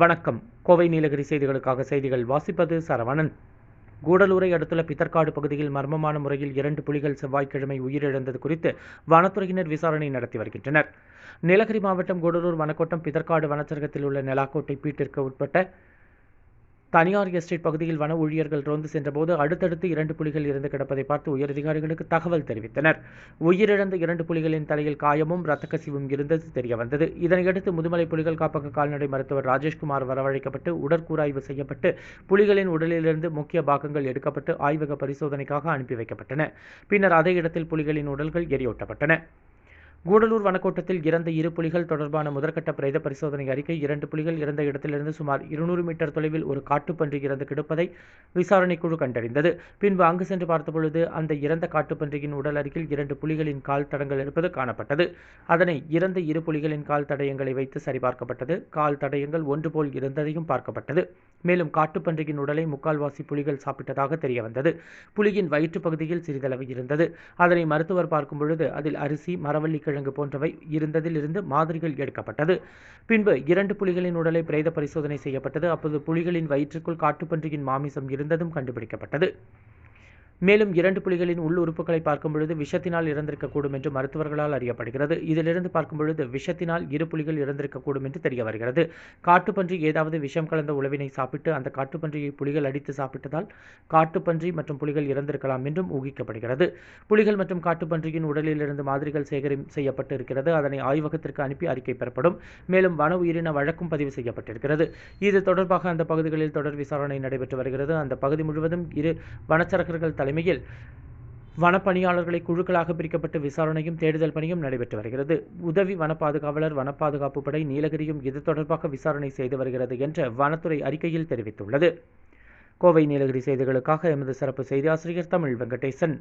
வணக்கம். கோவை நீலகிரி செய்திகளுக்காக செய்திகள் வாசிப்பது சரவணன். கூடலூரை அடுத்துள்ள பித்தர்காடு பகுதியில் மர்மமான முறையில் இரண்டு புலிகள் செவ்வாய்க்கிழமை உயிரிழந்தது குறித்து வனத்துறையினர் விசாரணை நடத்தி வருகின்றனர். நீலகிரி மாவட்டம் கூடலூர் வனக்கோட்டம் பித்தர்காடு வனச்சரகத்தில் உள்ள நெலாக்கோட்டை பீட்டிற்கு உட்பட்ட தனியார் எஸ்டேட் பகுதியில் வன ஊழியர்கள் ரோந்து சென்றபோது அடுத்தடுத்து இரண்டு புலிகள் இருந்து கிடப்பதை பார்த்து உயரதிகாரிகளுக்கு தகவல் தெரிவித்தனர். உயிரிழந்த இரண்டு புலிகளின் தலையில் காயமும் இரத்த கசிவும் இருந்தது தெரியவந்தது. இதனையடுத்து முதுமலை புலிகள் காப்பக கால்நடை மருத்துவர் ராஜேஷ்குமார் வரவழைக்கப்பட்டு உடற்கூராய்வு செய்யப்பட்டு புலிகளின் உடலிலிருந்து முக்கிய பாகங்கள் எடுக்கப்பட்டு ஆய்வக பரிசோதனைக்காக அனுப்பி வைக்கப்பட்டன. பின்னர் அதே இடத்தில் புலிகளின் உடல்கள் எரியூட்டப்பட்டன. கூடலூர் வனக்கோட்டத்தில் இறந்த இரு புலிகள் தொடர்பான முதற்கட்ட பிரேத பரிசோதனை அறிக்கை இரண்டு புலிகள் இறந்த இடத்திலிருந்து சுமார் இருநூறு மீட்டர் தொலைவில் ஒரு காட்டுப்பன்றி இறந்து கிடப்பதை விசாரணைக்குழு கண்டறிந்தது. பின்பு அங்கு சென்று பார்த்தபொழுது அந்த இறந்த காட்டுப்பன்றியின் உடல் அருகில் இரண்டு புலிகளின் கால் தடங்கள் இருப்பது காணப்பட்டது. அதனை இறந்த இரு புலிகளின் கால் தடயங்களை வைத்து சரிபார்க்கப்பட்டது. கால் தடயங்கள் ஒன்று போல் இருந்ததையும் பார்க்கப்பட்டது. மேலும் காட்டுப்பன்றியின் உடலை முக்கால்வாசி புலிகள் சாப்பிட்டதாக தெரியவந்தது. புலியின் வயிற்று பகுதியில் சிறிதளவு இருந்தது. அதனை மருத்துவர் பார்க்கும் பொழுது அதில் அரிசி மரவள்ளி கிழங்கு போன்றவை இருந்ததில் இருந்து மாதிரிகள் எடுக்கப்பட்டது. பின்பு இரண்டு புலிகளின் உடலை பிரேத பரிசோதனை செய்யப்பட்டது. அப்போது புலிகளின் வயிற்றுக்குள் காட்டுப்பன்றியின் மாமிசம் இருந்ததும் கண்டுபிடிக்கப்பட்டது. மேலும் இரண்டு புலிகளின் உள் உறுப்புகளை பார்க்கும் பொழுது விஷத்தினால் இறந்திருக்கக்கூடும் என்று மருத்துவர்களால் அறியப்படுகிறது. இதிலிருந்து பார்க்கும் பொழுது விஷத்தினால் இரு புலிகள் இறந்திருக்கக்கூடும் என்று தெரிய வருகிறது. காட்டுப்பன்றி ஏதாவது விஷம் கலந்த உணவினை சாப்பிட்டு அந்த காட்டுப்பன்றியை புலிகள் அடித்து சாப்பிட்டதால் காட்டுப்பன்றி மற்றும் புலிகள் இறந்திருக்கலாம் என்றும் ஊகிக்கப்படுகிறது. புலிகள் மற்றும் காட்டுப்பன்றியின் உடலிலிருந்து மாதிரிகள் சேகரி செய்யப்பட்டு இருக்கிறது அதனை ஆய்வகத்திற்கு அனுப்பி அறிக்கை பெறப்படும். மேலும் வன உயிரின வழக்கும் பதிவு செய்யப்பட்டிருக்கிறது. இது தொடர்பாக அந்த பகுதிகளில் தொடர் விசாரணை நடைபெற்று வருகிறது. அந்த பகுதி முழுவதும் இரு வனச்சரகர்கள் தலைமையில் வனப்பணியாளர்களை குழுக்களாக பிரிக்கப்பட்டு விசாரணையும் தேடுதல் பணியும் நடைபெற்று வருகிறது. உதவி வன பாதுகாவலர் வன பாதுகாப்பு படை நீலகிரியும் இது தொடர்பாக விசாரணை செய்து வருகிறது என்ற வனத்துறை அறிக்கையில் தெரிவித்துள்ளது. கோவை நீலகிரி செய்திகளுக்காக எமது சிறப்பு செய்தி ஆசிரியர் தமிழ் வெங்கடேசன்.